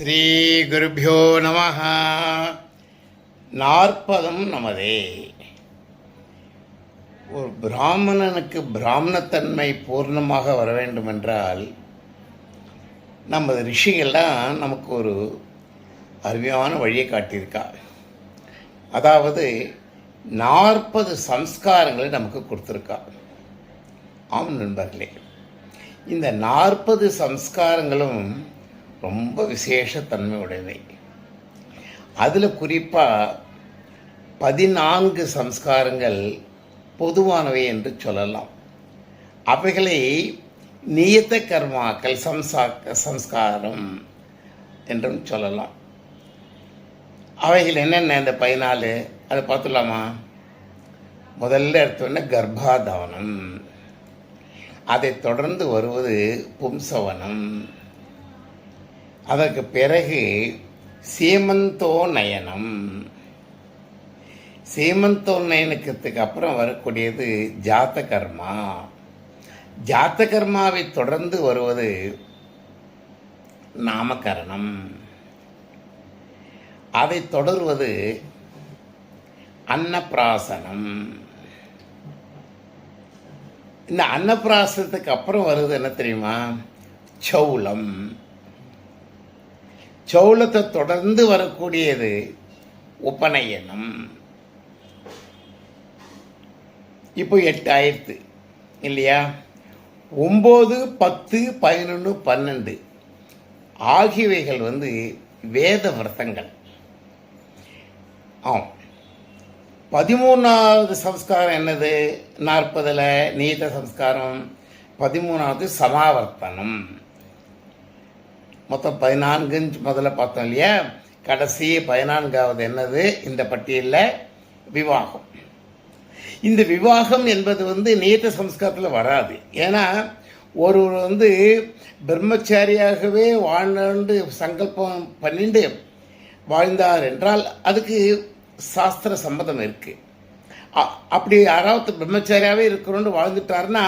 ஸ்ரீ குருபியோ நம நாற்பதம் நமதே. ஒரு பிராமணனுக்கு பிராமணத்தன்மை பூர்ணமாக வர வேண்டுமென்றால் நமது ரிஷிகள்லாம் நமக்கு ஒரு அருமையான வழியை காட்டியிருக்கா. அதாவது நாற்பது சம்ஸ்காரங்களை நமக்கு கொடுத்துருக்கா. ஆம் நண்பர்களே இந்த நாற்பது சம்ஸ்காரங்களும் ரொம்ப விசேஷத்தன்மை உடையவை அதில் குறிப்பாக பதினான்கு சம்ஸ்காரங்கள் பொதுவானவை என்று சொல்லலாம். அவைகளை நியத்த கர்மாக்கள் சம்சா சம்ஸ்காரம் என்றும் சொல்லலாம். அவைகள் என்னென்ன இந்த பதினாலு? அதை பார்த்துடலாமா? முதல்ல எடுத்தோடனே கர்ப்பாதானம். அதைத் தொடர்ந்து வருவது பும்சவனம். அதற்கு பிறகு சீமந்தோ நயனம். சீமந்தோ நயனக்கத்துக்கு அப்புறம் வரக்கூடியது ஜாத்த கர்மா ஜாத்த கர்மாவை தொடர்ந்து வருவது நாமகரணம். அதை தொடர்வது அன்னப்பிராசனம். இந்த அன்னப்பிராசனத்துக்கு அப்புறம் வருது என்ன தெரியுமா? சௌலம். சௌலத்தை தொடர்ந்து வரக்கூடியது உபநயனம் இப்போ எட்டு ஆயிரத்து இல்லையா? ஒம்பது பத்து பதினொன்று பன்னெண்டு. ஆகியவைகள் வந்து வேத விரதங்கள். ஆம். பதிமூணாவது சம்ஸ்காரம் என்னது? நாற்பதில் நீத சம்ஸ்காரம். பதிமூணாவது சமாவர்த்தனம். மொத்தம் பதினான்குன்னு முதல்ல பார்த்தோம் இல்லையா? கடைசி பதினான்காவது என்னது? இந்த பட்டியலில் விவாகம். இந்த விவாகம் என்பது வந்து நீத்த சம்ஸ்காரத்தில் வராது. ஏன்னா ஒருவர் வந்து பிரம்மச்சாரியாகவே வாழ்ந்து சங்கல்பம் பண்ணிட்டு வாழ்ந்தார் என்றால் அதுக்கு சாஸ்திர சம்மதம் இருக்குது அப்படி யாராவது பிரம்மச்சாரியாகவே இருக்கிறோன்னு வாழ்ந்துட்டாருன்னா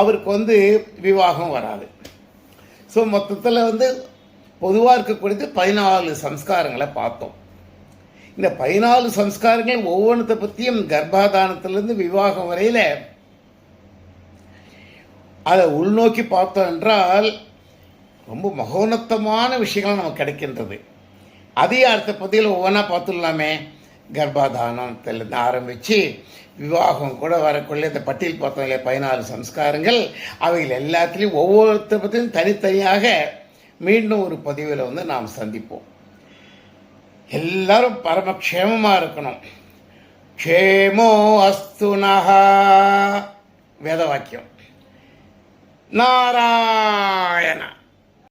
அவருக்கு வந்து விவாகம் வராது. ஸோ மொத்தத்தில் வந்து பொதுவாக இருக்கக்கூடியது பதினாலு சம்ஸ்காரங்களை பார்த்தோம். இந்த பதினாலு சம்ஸ்காரங்கள் ஒவ்வொன்றத்தை பற்றியும் கர்ப்பாதானத்திலேருந்து விவாகம் வரையில் அதை உள்நோக்கி பார்த்தோம் என்றால் ரொம்ப மகோனத்தமான விஷயங்கள் நமக்கு கிடைக்கின்றது. அதே அடுத்த பகுதியில் ஒவ்வொன்றா பார்த்துடலாமே. கர்ப்பாதானத்திலிருந்து ஆரம்பித்து விவாகம் கூட வரக்குள்ள இந்த பட்டியல் பார்த்தோம் இல்லையா? பதினாலு சம்ஸ்காரங்கள். அவைகள் எல்லாத்துலேயும் ஒவ்வொருத்த பற்றியும் தனித்தனியாக மீண்டும் ஒரு பதிவில் வந்து நாம் சந்திப்போம். எல்லாரும் பரமக்ஷேமமாக இருக்கணும். க்ஷேமோ அஸ்து நகா. வேத வாக்கியம் நாராயண.